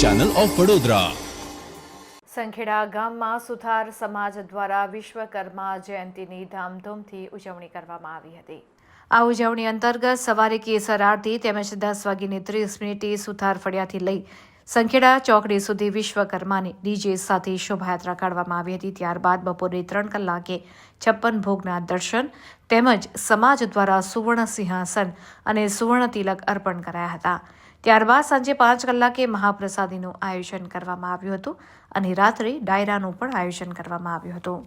Channel of Vadodara Sankheda ગામમાં સુથાર સમાજ દ્વારા વિશ્વકર્મા જયંતિની ધામધૂમથી ઉજવણી કરવામાં આવી હતી. આ ઉજવણી અંતર્ગત સવારે કેસર આરતી તેમજ દસ વાગીને ત્રીસ મિનિટે સુથાર ફળિયાથી લઈ સંખેડા ચોકડી સુધી વિશ્વકર્માની ડીજે સાથે શોભાયાત્રા કાઢવામાં આવી હતી. ત્યારબાદ બપોરે ત્રણ કલાકે છપ્પન ભોગના દર્શન તેમજ સમાજ દ્વારા સુવર્ણ સિંહાસન અને સુવર્ણ તિલક અર્પણ કરાયા હતા. ત્યારબાદ સાંજે પાંચ કલાકે મહાપ્રસાદીનું આયોજન કરવામાં આવ્યું હતું અને રાત્રે ડાયરાનું પણ આયોજન કરવામાં આવ્યું હતું.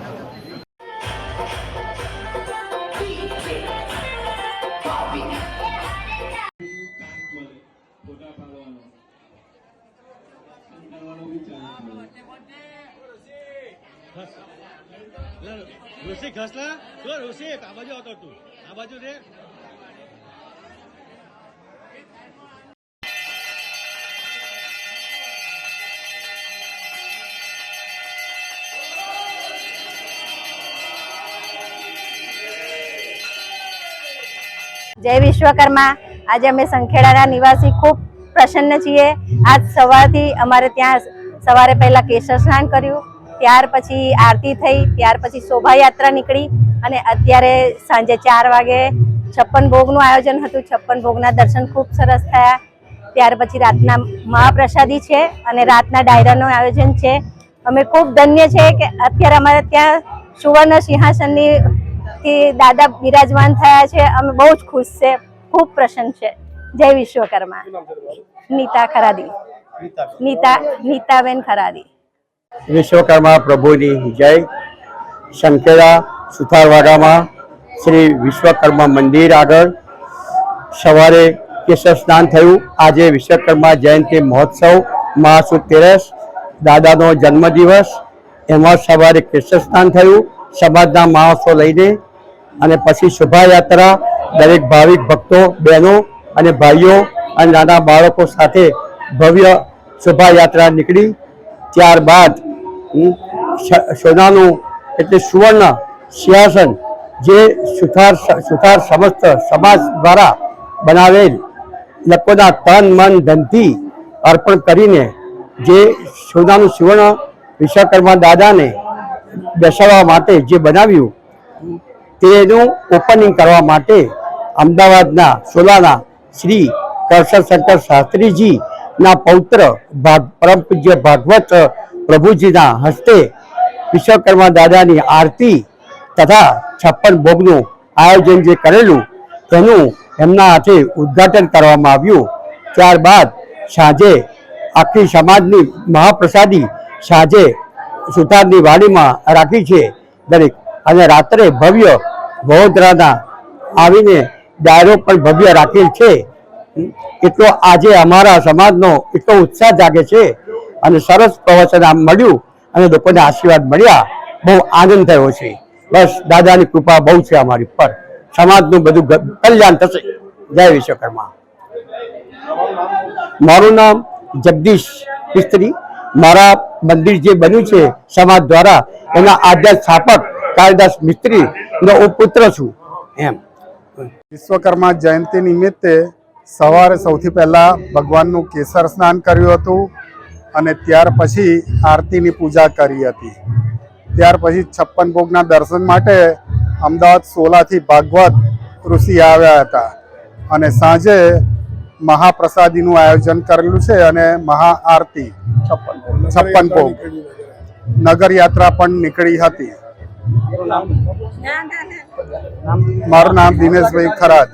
ઋષિક ઘસલા? જો ઋષિક આ બાજુ આવતો તું. આ બાજુ રે. જય વિશ્વકર્મા. આજે અમે સંખેડાના નિવાસી ખૂબ પ્રસન્ન છીએ. આજ સવારથી અમારે ત્યાં સવારે પહેલા કેસર સ્નાન કર્યું. ત્યાર પછી આરતી થઈ ત્યાર પછી શોભાયાત્રા નીકળી અને અત્યારે સાંજે ચાર વાગે છપ્પન ભોગનું આયોજન હતું. છપ્પન ભોગના દર્શન ખૂબ સરસ થયા. ત્યાર પછી રાતના મહાપ્રસાદી છે અને રાતના ડાયરાનું આયોજન છે. અમે ખૂબ ધન્ય છે કે અત્યારે અમારે ત્યાં સુવર્ણ સિંહાસનની થી દાદા બિરાજમાન થયા છે. અમે બહુ જ ખુશ છે. ખૂબ પ્રસન્ન છે. જય વિશ્વકર્મા. નીતા ખરાદી. નીતા નીતાબેન ખરાદી. વિશ્વકર્મા પ્રભુની જય. સંખેડા સુથારવાડામાં શ્રી વિશ્વકર્મા મંદિર આગળ સવારે કેશવ સ્નાન થયું. આજે વિશ્વકર્મા જયંતિ મહોત્સવ મહાસુદ તેરસ, દાદાનો જન્મદિવસ. એમાં સવારે કેશવ સ્નાન થયું. સમાજના માણસો લઈને અને પછી શોભાયાત્રા દરેક ભાવિક ભક્તો, બહેનો અને ભાઈઓ અને નાના બાળકો સાથે ભવ્ય શોભાયાત્રા નીકળી. ત્યારબાદ સોનાનું એટલે સુવર્ણ સિંહાસન જે સુથાર સુથાર સમસ્ત સમાજ દ્વારા બનાવેલ લોકોના તન, મન, ધનથી અર્પણ કરીને જે સોનાનું સુવર્ણ વિશ્વકર્મા દાદાને બેસાડવા માટે જે બનાવ્યું, તેનું ઓપનિંગ કરવા માટે અમદાવાદના સોલાના શ્રી કરશન શંકર શાસ્ત્રીજી ના પૌત્ર પરમ પૂજ્ય ભાગવત પ્રભુજીના હસ્તે વિશ્વકર્મા દાદાની આરતી તથા છપ્પન ભોગનું આયોજન જે કરેલું, તેનું એમના હાથે ઉદ્ઘાટન કરવામાં આવ્યું. ત્યારબાદ સાંજે આખી સમાજની મહાપ્રસાદી સાંજે સુતારની વાડીમાં રાખી છે દરેક. અને રાત્રે ભવ્ય વડોદરાના આવીને ડાયરો પણ ભવ્ય રાખેલ છે. એટલો આજે અમારા સમાજનો એટલો ઉત્સાહ જાગે છે અને સરસ પ્રવચન આમ મળ્યું અને લોકોને આશીર્વાદ મળ્યા, બહુ આનંદ થયો છે. બસ દાદાની કૃપા બહુ છે અમારી પર. સમાજનું બધું કલ્યાણ થશે. જય વિશ્વકર્મા. મારું નામ જગદીશ મિસ્ત્રી. મારા મંદિર જે બન્યું છે સમાજ દ્વારા, એના આદ્યા સ્થાપક કાળદાસ મિસ્ત્રી નો હું પુત્ર છું. એમ. વિશ્વકર્મા જયંતિ નિમિત્તે સવારે સૌથી પહેલાં ભગવાનનું કેસર સ્નાન કર્યું હતું અને ત્યાર પછી આરતીની પૂજા કરી હતી. ત્યાર પછી છપ્પન ભોગના દર્શન માટે અમદાવાદ સોલાથી ભાગવત ઋષિ આવ્યા હતા અને સાંજે મહાપ્રસાદીનું આયોજન કરેલું છે અને મહાઆરતી છપ્પન ભોગ. નગરયાત્રા પણ નીકળી હતી. મારું નામ દિનેશભાઈ ખરાદ